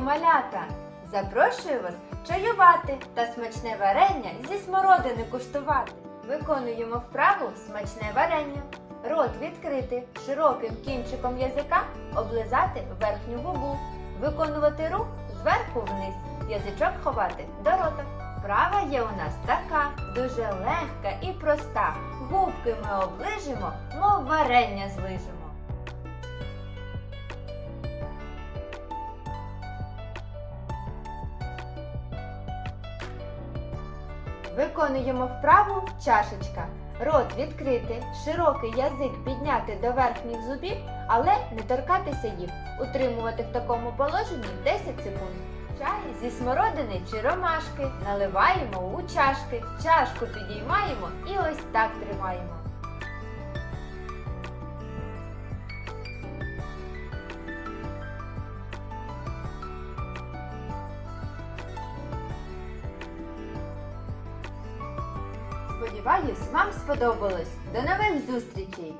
малята! Запрошую вас чаювати та смачне варення зі смородини куштувати. Виконуємо вправу смачне варення. Рот відкрити, широким кінчиком язика облизати верхню губу. Виконувати рух зверху вниз, язичок ховати до рота. Вправа є у нас така, дуже легка і проста. Губки ми оближимо, мов варення злижимо. Виконуємо вправу чашечка. Рот відкрити, широкий язик підняти до верхніх зубів, але не торкатися їх. Утримувати в такому положенні 10 секунд. Чай зі смородини чи ромашки наливаємо у чашки, чашку підіймаємо і ось так тримаємо. Сподіваюсь, вам сподобалось. До нових зустрічей!